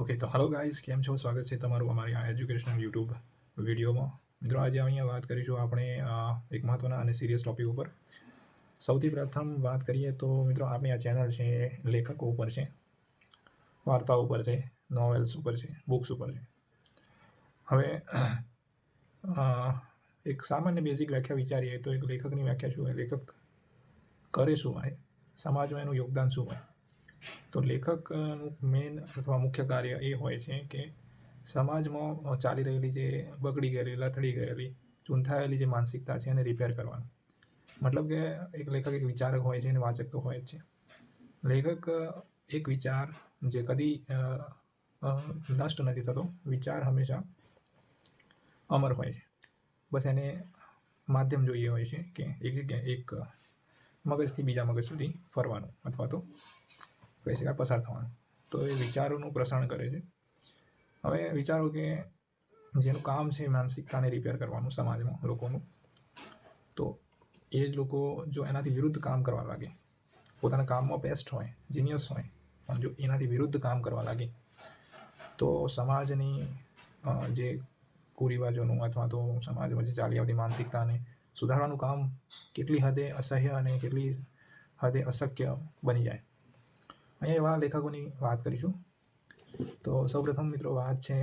Okay તો hello guys કેમ છો? સ્વાગત છે તમારું અમારી આ એજ્યુકેશનલ યુટ્યુબ વિડીયોમાં. મિત્રો, આજે અહીંયા વાત કરીશું આપણે એક મહત્ત્વના અને સિરિયસ ટોપિક ઉપર. સૌથી પ્રથમ વાત કરીએ તો, મિત્રો, આપણી આ ચેનલ છે, લેખકો ઉપર છે, વાર્તાઓ ઉપર છે નોવેલ્સ ઉપર છે બુક્સ ઉપર છે. હવે એક સામાન્ય બેઝિક વ્યાખ્યા વિચારીએ તો એક લેખકની વ્યાખ્યા શું હોય? લેખક કરે શું હોય? સમાજમાં એનું યોગદાન શું હોય? તો લેખકનું મેન અથવા મુખ્ય કાર્ય એ હોય છે કે સમાજમાં ચાલી રહેલી જે બગડી ગયેલી, લથડી ગયેલી, ચૂંથાયેલી જે માનસિકતા છે એને રિપેર કરવાનું. મતલબ કે એક લેખક એક વિચારક હોય છે અને વાચક તો હોય જ છે. લેખક એક વિચાર જે કદી નષ્ટ નથી થતો, વિચાર હંમેશા અમર હોય છે. બસ એને માધ્યમ જોઈએ હોય છે કે એક જગ્યાએ એક મગજથી બીજા મગજ સુધી ફરવાનું અથવા તો કહી પસાર થવાનું. તો એ વિચારોનું પ્રસારણ કરે છે. હવે વિચારો કે જેનું કામ છે માનસિકતાને રિપેર કરવાનું સમાજમાં, લોકોનું, તો એ જ લોકો જો એનાથી વિરુદ્ધ કામ કરવા લાગે, પોતાના કામમાં બેસ્ટ હોય જીનિયસ હોય, પણ જો એનાથી વિરુદ્ધ કામ કરવા લાગે, તો સમાજની જે કુરિવાજોનું અથવા તો સમાજમાં જે ચાલી આવતી માનસિકતાને સુધારવાનું કામ કેટલી હદે અસહ્ય અને કેટલી હદે અશક્ય બની જાય. અહીંયા એવા લેખકોની વાત કરીશું. તો સૌપ્રથમ મિત્રો વાત છે,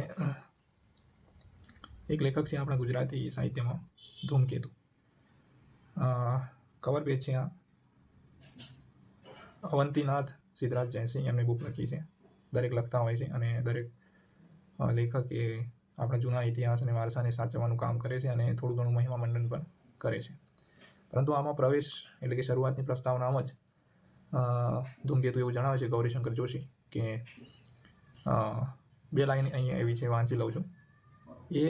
એક લેખક છે આપણા ગુજરાતી સાહિત્યમાં, ધૂમકેતુ. કવર પેજ છે આ? અવંતીનાથ સિદ્ધરાજ જયસિંહ એમની બુક લખી છે. દરેક લખતા હોય છે અને દરેક લેખકે આપણા જૂના ઇતિહાસ અને વારસાને સાચવવાનું કામ કરે છે અને થોડું ઘણું મહિમા મંડન પણ કરે છે. પરંતુ આમાં પ્રવેશ એટલે કે શરૂઆતની પ્રસ્તાવનામાં જ ધૂમકેતુ એવું જણાવે છે ગૌરીશંકર જોશી કે બે લાઈન અહીંયા એવી છે વાંચી લઉં છું. એ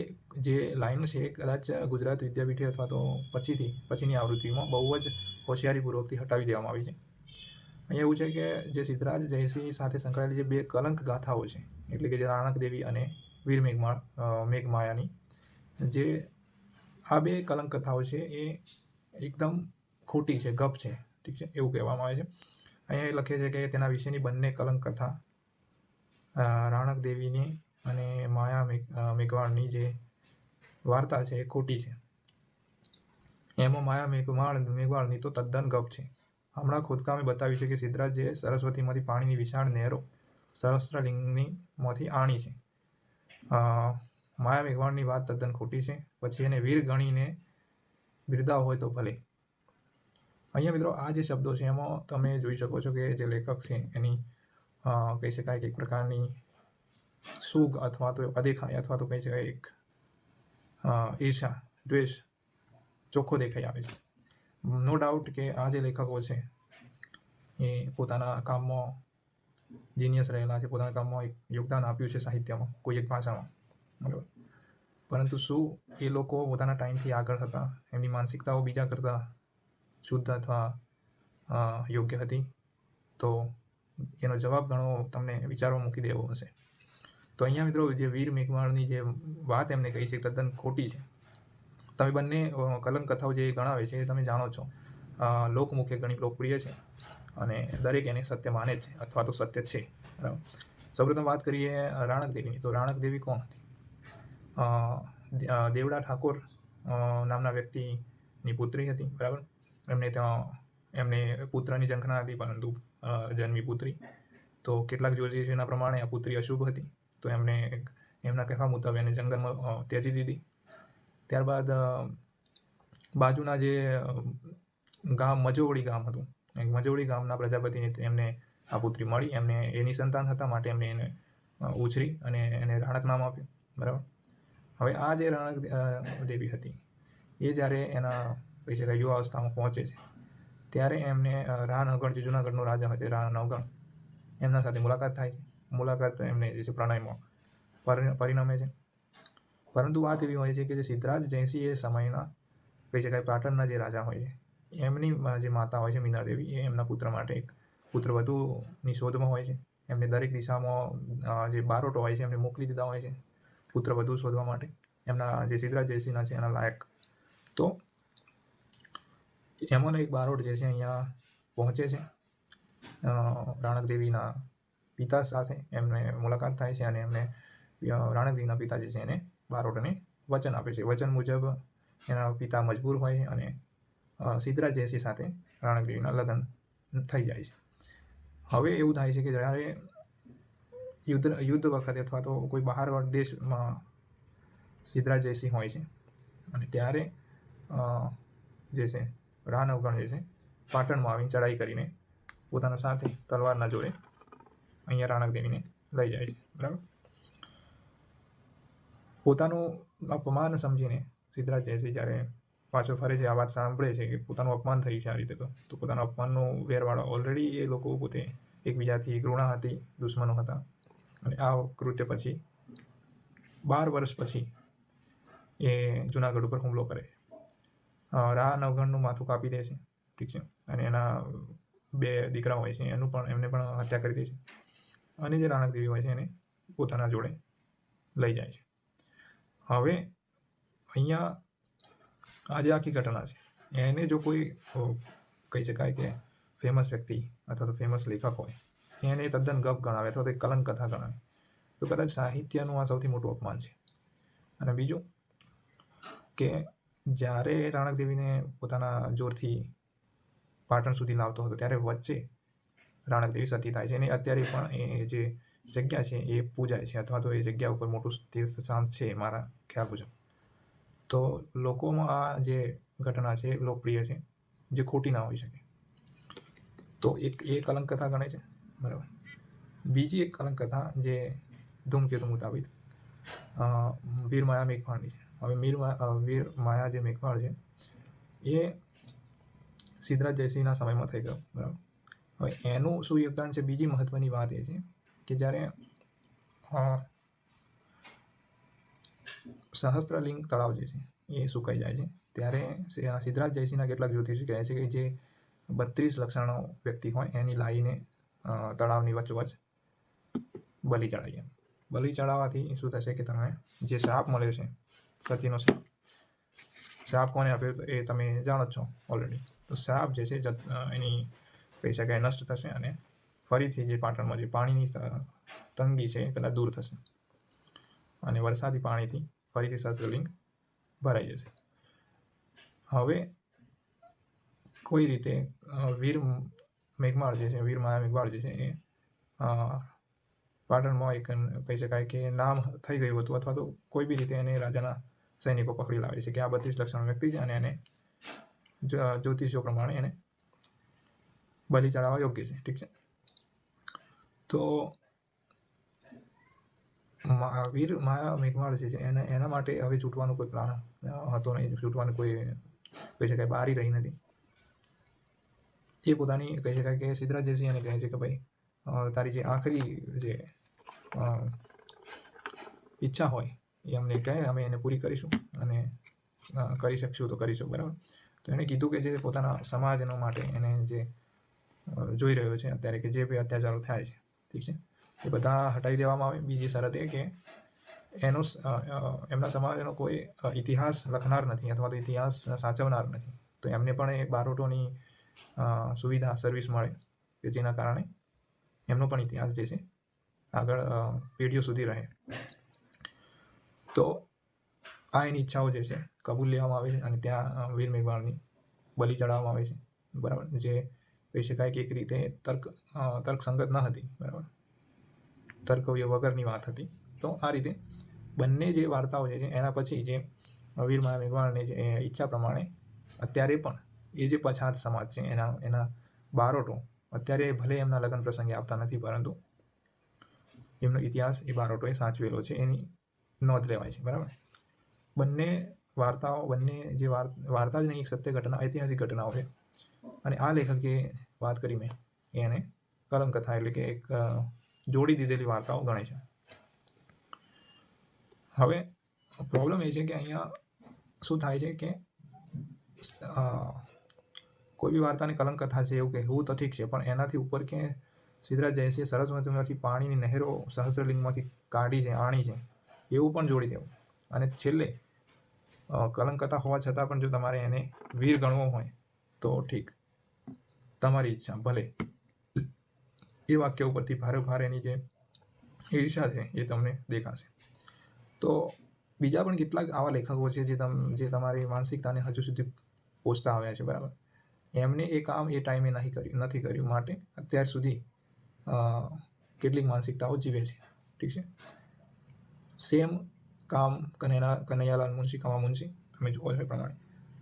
જે લાઈન છે એ કદાચ ગુજરાત વિદ્યાપીઠે અથવા તો પછીથી, પછીની આવૃત્તિમાં બહુ જ હોશિયારીપૂર્વકથી હટાવી દેવામાં આવી છે. અહીંયા એવું છે કે જે સિદ્ધરાજ જયસિંહ સાથે સંકળાયેલી જે બે કલંક ગાથાઓ છે, એટલે કે જે રાણક દેવી અને વીર મેઘમા મેઘમાયાની, જે આ બે કલંક કથાઓ છે એ એકદમ ખોટી છે, ગપ છે. ઠીક છે? એવું કહેવામાં આવે છે. અહીંયા એ લખે છે કે તેના વિશેની બંને કલંક કથા રાણક દેવીની અને માયા મેઘ અ, મેઘવાળની જે વાર્તા છે એ ખોટી છે. એમાં માયા મેઘવાળ મેઘવાળની તો તદ્દન ગપ છે. હમણાં ખોદકામે બતાવ્યું છે કે સિદ્ધરાજે સરસ્વતીમાંથી પાણીની વિશાળ નહેરો સહસ્ત્રલિંગનીમાંથી આણી છે. માયા મેઘવાળની વાત તદ્દન ખોટી છે. પછી એને વીર ગણીને બિરદાવ હોય તો ભલે. અહીંયા મિત્રો આ જે શબ્દો છે એમાં તમે જોઈ શકો છો કે જે લેખક છે એની કહી શકાય કે એક પ્રકારની સુગ અથવા તો અદેખાઈ અથવા તો કહી શકાય એક ઈર્ષા, દ્વેષ ચોખ્ખો દેખાઈ આવે છે. નો ડાઉટ કે આ જે લેખકો છે એ પોતાના કામમાં જીનિયસ રહેલા છે, પોતાના કામમાં એક યોગદાન આપ્યું છે સાહિત્યમાં, કોઈ એક ભાષામાં બરાબર. પરંતુ શું એ લોકો પોતાના ટાઈમથી આગળ હતા, એમની માનસિકતાઓ બીજા કરતાં શુદ્ધ અથવા યોગ્ય હતી, તો એનો જવાબ ઘણો તમને વિચારવા મૂકી દેવો હશે. તો અહીંયા મિત્રો જે વીર મેઘવાળની જે વાત એમને કહી છે તદ્દન ખોટી છે. તમે બંને કલંક કથાઓ જે ગણાવે છે, એ તમે જાણો છો. લોકમુખે ઘણી લોકપ્રિય છે અને દરેક એને સત્ય માને છે, અથવા તો સત્ય છે. બરાબર. સૌપ્રથમ વાત કરીએ રાણક દેવીની. તો રાણક દેવી કોણ હતી? દેવડા ઠાકોર નામના વ્યક્તિની પુત્રી હતી, બરાબર? એમને ત્યાં, એમને પુત્રની ઝંખના હતી પરંતુ જન્મી પુત્રી. તો કેટલાક જ્યોતિષીના પ્રમાણે આ પુત્રી અશુભ હતી. તો એમને એમના કહેવા મુતાબે એને જંગલમાં ત્યજી દીધી. ત્યારબાદ બાજુના જે ગામ મજોવડી ગામ હતું. એક મજોવડી ગામના પ્રજાપતિને એમને આ પુત્રી મળી. એમને એની સંતાન હતા માટે એમને એને ઉછરી અને એને રાણક નામ આપ્યું. બરાબર? હવે આ જે રાણક દેવી હતી, એ જ્યારે એના શકાય યુવા અવસ્થામાં પહોંચે છે. ત્યારે એમને અ, અગણ જે જૂનાગઢનો રાજા હતો રાન નવગણ એમના સાથે મુલાકાત થાય છે. મુલાકાત એમને જે છે પ્રણયમાં પરિણ- પરિણમે છે. પરંતુ વાત એવી હોય છે કે જે સિદ્ધરાજ જયસિંહ એ સમયના કહી શકાય પાટણના જે રાજા હોય છે એમની જે માતા હોય છે મીનાદેવી એ એમના પુત્ર માટે એક પુત્ર વધુની શોધમાં હોય છે. એમને દરેક દિશામાં જે બારોટો હોય છે એમને મોકલી દીધા હોય છે પુત્ર વધુ શોધવા માટે. એમના જે સિદ્ધરાજ જયસિંહના છે એના લાયક. તો એમાંનો એક બારોટ જે છે અહીંયા પહોંચે છે. રાણકદેવીના રાણક દેવીના પિતા સાથે એમને મુલાકાત થાય છે અને એમને રાણકદેવીના પિતા જે છે એને બારોટને વચન આપે છે. વચન મુજબ એના પિતા મજબૂર હોય અને સિદ્ધરા જયસિંહ સાથે રાણકદેવીના લગ્ન થઈ જાય છે. હવે એવું થાય છે કે જ્યારે યુદ્ધ યુદ્ધ વખતે અથવા તો કોઈ બહાર દેશમાં સિદ્ધરાજ જયસિંહ હોય છે અને ત્યારે જે છે રા નવગણ જે છે. પાટણમાં આવીને ચડાઈ કરીને પોતાના સાથે તલવારના જોડે અહીંયા રાણકદેવીને લઈ જાય છે. બરાબર? પોતાનું અપમાન સમજીને સિદ્ધરાજ જયસિંહ જ્યારે પાછો ફરે છે, આ વાત સાંભળે છે કે પોતાનું અપમાન થયું છે આ રીતે તો. તો પોતાનું અપમાનનું વેરવાળો ઓલરેડી એ લોકો પોતે એકબીજાથી ઘૃણા હતી, દુશ્મનો હતા. અને આ કૃત્ય પછી બાર વર્ષ પછી એ જુનાગઢ ઉપર હુમલો કરે. રા નવગણનું માથું કાપી દે છે. ઠીક છે. અને એના બે દીકરા હોય છે, એનું પણ, એમને પણ હત્યા કરી દે છે. અને જે રાણકદેવી હોય છે એને પોતાના જોડે લઈ જાય છે. હવે અહીંયા આ જે આખી ઘટના છે. એને જો કોઈ કહી શકાય કે ફેમસ વ્યક્તિ અથવા તો ફેમસ લેખક હોય, એને તદ્દન ગપ ગણાવે અથવા તો કલંક કથા ગણાવે, તો કદાચ સાહિત્યનું આ સૌથી મોટું અપમાન છે. અને બીજું કે જ્યારે રાણકદેવીને પોતાના જોરથી પાટણ સુધી લાવતો હતો ત્યારે વચ્ચે રાણકદેવી સતી થાય છે અને અત્યારે પણ એ જે જગ્યા છે એ પૂજાય છે અથવા તો એ જગ્યા ઉપર મોટું તીર્થ સ્થાન છે મારા ખ્યાલ મુજબ. તો લોકોમાં આ જે ઘટના છે લોકપ્રિય છે જે ખોટી ના હોઈ શકે. તો એક એ કલંક કથા ગણે છે? બરાબર. બીજી એક કલંક કથા જે ધૂમકેતુ મુતાબિક અ, વીર માયા મેઘવાળની છે. હવે મીર વીર માયા જે મેઘવાળ છે, એ સિદ્ધરાજ જયસિંહના સમયમાં થઈ ગયો, બરાબર. હવે એનું શું યોગદાન છે? બીજી મહત્વની વાત એ છે કે જ્યારે સહસ્ત્રલિંગ તળાવ જે છે, એ સુકાઈ જાય છે, ત્યારે સિદ્ધરાજ જયસિંહના કેટલાક જ્યોતિષી કહે છે કે જે બત્રીસ લક્ષણો વ્યક્તિ હોય, એની લાવીને તળાવની વચ્ચોવચ બલિ ચડાવીએ. બલિ ચડાવવાથી શું થશે કે તમે જે શાપ મળ્યો છે સતીનો સાપ. સાપ કોને આપ્યો એ તમે જાણો છો ઓલરેડી તો સાપ જે છે એની કહી શકાય નષ્ટ થશે અને ફરીથી જે પાટણમાં જે પાણીની તંગી છે કદાચ દૂર થશે. અને વરસાદી પાણીથી ફરીથી સહસ્ત્રલિંગ ભરાઈ જશે. હવે કોઈ રીતે વીર મેઘમાળ જે છે, વીર માયા મેઘવાળ જે છે એ પાટણમાં એક કહી શકાય કે નામ થઈ ગયું હતું અથવા તો કોઈ બી રીતે એને રાજાના સૈનિકો પકડી લાવે છે કે આ બત્રીસ લક્ષણ વ્યક્તિ છે અને એને જ્યોતિષો પ્રમાણે એને બલિ ચડાવવા યોગ્ય છે. ઠીક છે? તો મહાવીર માયા મેઘમાળ છે, એને, એના માટે હવે છૂટવાનો કોઈ પ્લાન હતો નહીં. છૂટવાની કોઈ કહી શકાય બારી રહી નથી. એ પોતાની કહી શકાય કે સિદ્ધરાજ જયસિંહ એને કહે છે કે ભાઈ તારી જે આખરી જે ઈચ્છા હોય એ અમને કહે, અમે એને પૂરી કરીશું અને કરી શકશું તો કરીશું બરાબર? તો એણે કીધું કે જે પોતાના સમાજનો માટે એને જે જોઈ રહ્યો છે અત્યારે કે જે બી અત્યાચારો થાય છે, ઠીક છે? એ બધા હટાવી દેવામાં આવે. બીજી શરત એ કે એનો એમના સમાજનો કોઈ ઇતિહાસ લખનાર નથી અથવા તો ઇતિહાસ સાચવનાર નથી. તો એમને પણ એ બારોટોની સુવિધા સર્વિસ મળે કે જેના કારણે એમનો પણ ઇતિહાસ જે છે આગળ પેઢીઓ સુધી રહે. તો આ એની ઈચ્છાઓ જે છે, કબૂલ લેવામાં આવે છે અને ત્યાં વીર મેઘવાળની બલિ ચડાવવામાં આવે છે. બરાબર? જે કહી શકાય કે એક રીતે તર્ક તર્કસંગત ન હતી. બરાબર? તર્ક વગરની વાત હતી. તો આ રીતે બંને જે વાર્તાઓ છે એના પછી જે વીર મેઘવાળની જે ઈચ્છા પ્રમાણે અત્યારે પણ એ જે પછાત સમાજ છે, એના એના બારોટો અત્યારે ભલે એમના લગ્ન પ્રસંગે આવતા નથી, પરંતુ એમનો ઇતિહાસ એ બારોટોએ સાચવેલો છે. એની નોંધ લેવાય છે, બરાબર? બંને વાર્તાઓ, બંને જે વાર, વાર્તા જ નહીં, એક સત્ય ઘટના, ઐતિહાસિક ઘટનાઓ છે. અને આ લેખક જે વાત કરી મેં, એને કલમ કથા એટલે કે એક જોડી દીધેલી વાર્તાઓ ગણે છે. હવે પ્રોબ્લેમ એ છે કે અહીંયા શું થાય છે કે કોઈ બી વાર્તાની કલંકથા છે એવું કહેવું તો ઠીક છે, પણ એનાથી ઉપર કે સિદ્ધરાજ જયસિંહ સરસ્વતીમાંથી પાણીની નહેરો સહસ્ત્રલિંગમાંથી કાઢી છે, આણી છે. એવું પણ જોડી દેવું. અને છેલ્લે કલંકતા હોવા છતાં પણ જો તમારે એને વીર ગણવો હોય, તો ઠીક. તમારી ઈચ્છા, ભલે. એ વાક્ય ઉપરથી ભારે ભારે એની જે ઈર્ષા છે એ તમને દેખાશે. તો બીજા પણ કેટલાક આવા લેખકો છે જે તમ, જે તમારી માનસિકતાને હજુ સુધી પોષતા આવ્યા છે, બરાબર? એમને એ કામ એ ટાઈમે નહીં કર્યું, નથી કર્યું. માટે અત્યાર સુધી કેટલીક માનસિકતાઓ જીવે છે. ઠીક છે? સેમ કામ કનૈયા કનૈયાલાલ મુનશી, કમા મુનશી, તમે જુઓ છો એ પ્રમાણે.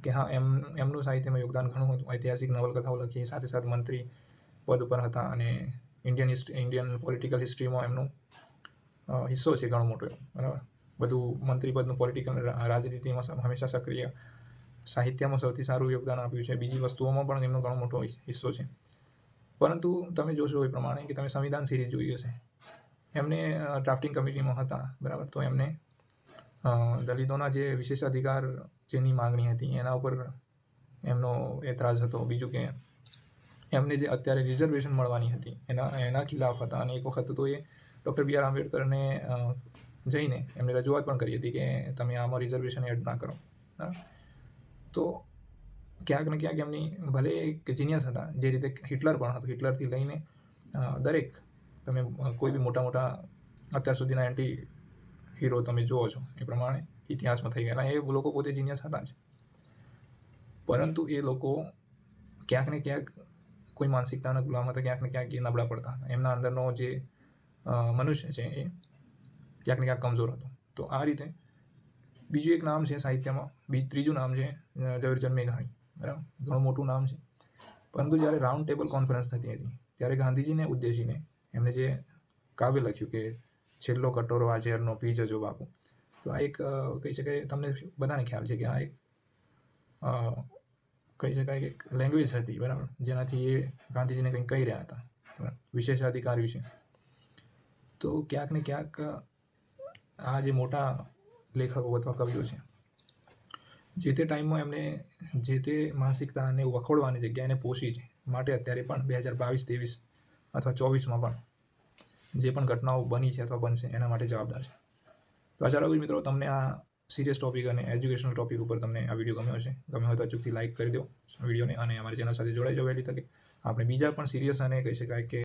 કે હા, એમ, એમનું સાહિત્યમાં યોગદાન ઘણું હતું. ઐતિહાસિક નવલકથાઓ લખી, સાથે સાથે મંત્રી પદ પર હતા અને ઇન્ડિયન હિસ્ટ્રી ઇન્ડિયન પોલિટિકલ હિસ્ટ્રીમાં એમનો હિસ્સો છે ઘણો મોટો બરાબર? બધું મંત્રી પદનું પોલિટિકલ રાજનીતિમાં હંમેશા સક્રિય સાહિત્યમાં સૌથી સારું યોગદાન આપ્યું છે. બીજી વસ્તુઓમાં પણ એમનો ઘણો મોટો હિસ્સો છે. પરંતુ તમે જોશો એ પ્રમાણે કે તમે સંવિધાન સિરીઝ જોઈ હશે. એમને ડ્રાફ્ટિંગ કમિટીમાં હતા, બરાબર? તો એમને દલિતોના જે વિશેષ અધિકાર જેની માગણી હતી, એના ઉપર એમનો એતરાજ હતો. બીજું કે, એમને જે અત્યારે રિઝર્વેશન મળવાની હતી, એના એના ખિલાફ હતા. અને એક વખત તો એ ડૉક્ટર બી આર આંબેડકરને જઈને એમને રજૂઆત પણ કરી હતી કે, તમે આમાં રિઝર્વેશન એડ ના કરો. તો ક્યાંક ને ક્યાંક એમની ભલે એક જીનિયસ હતા, જે રીતે હિટલર પણ હતો હિટલરથી લઈને દરેક તમે કોઈ બી મોટા મોટા અત્યાર સુધીના એન્ટી હીરો તમે જુઓ છો, એ પ્રમાણે ઇતિહાસમાં થઈ ગયેલા. એ લોકો પોતે જીનિયસ હતા જ. પરંતુ એ લોકો ક્યાંક ને ક્યાંક કોઈ માનસિકતાના ગુલામ હતા ક્યાંક ને ક્યાંક એ નબળા પડતા હતા. એમના અંદરનો જે મનુષ્ય છે એ ક્યાંક ને ક્યાંક કમજોર હતો. તો આ રીતે બીજું એક નામ છે સાહિત્યમાં, બી, ત્રીજું નામ છે ઝવેરચંદ મેઘાણી. બરાબર? ઘણું મોટું નામ છે. પરંતુ જ્યારે રાઉન્ડ ટેબલ કોન્ફરન્સ થતી હતી, ત્યારે ગાંધીજીને, ઉદ્દેશીને એમણે જે કાવ્ય લખ્યું કે છેલ્લો કટોરો આ ઝેરનો પી જજો બાપુ. તો આ એક કહી શકાય તમને બધાને ખ્યાલ છે કે આ એક કહી શકાય કે લેંગ્વેજ હતી, બરાબર? જેનાથી એ ગાંધીજીને કંઈક કહી રહ્યા હતા. બરાબર? વિશેષાધિકાર વિશે તો ક્યાંક ને ક્યાંક આ જે મોટા લેખકો અથવા કવિઓ છે, જે તે ટાઈમમાં એમને જે તે માનસિકતાને વખોડવાની જગ્યા એને પોષી છે, માટે અત્યારે પણ બે હજાર બાવીસ, ત્રેવીસ અથવા ચોવીસમાં પણ જે પણ ઘટનાઓ બની છે અથવા બનશે, એના માટે જવાબદાર છે. તો આશા રાખું મિત્રો, તમને આ સિરિયસ ટોપિક અને એજ્યુકેશનલ ટોપિક ઉપર તમને આ વીડિયો ગમ્યો હશે. ગમ્યો હોય તો અચૂકથી લાઇક કરી દો વિડીયોને અને અમારી ચેનલ સાથે જોડાઈ જાઓ વહેલી તકે. આપણે બીજા પણ સિરિયસ અને કહી શકાય કે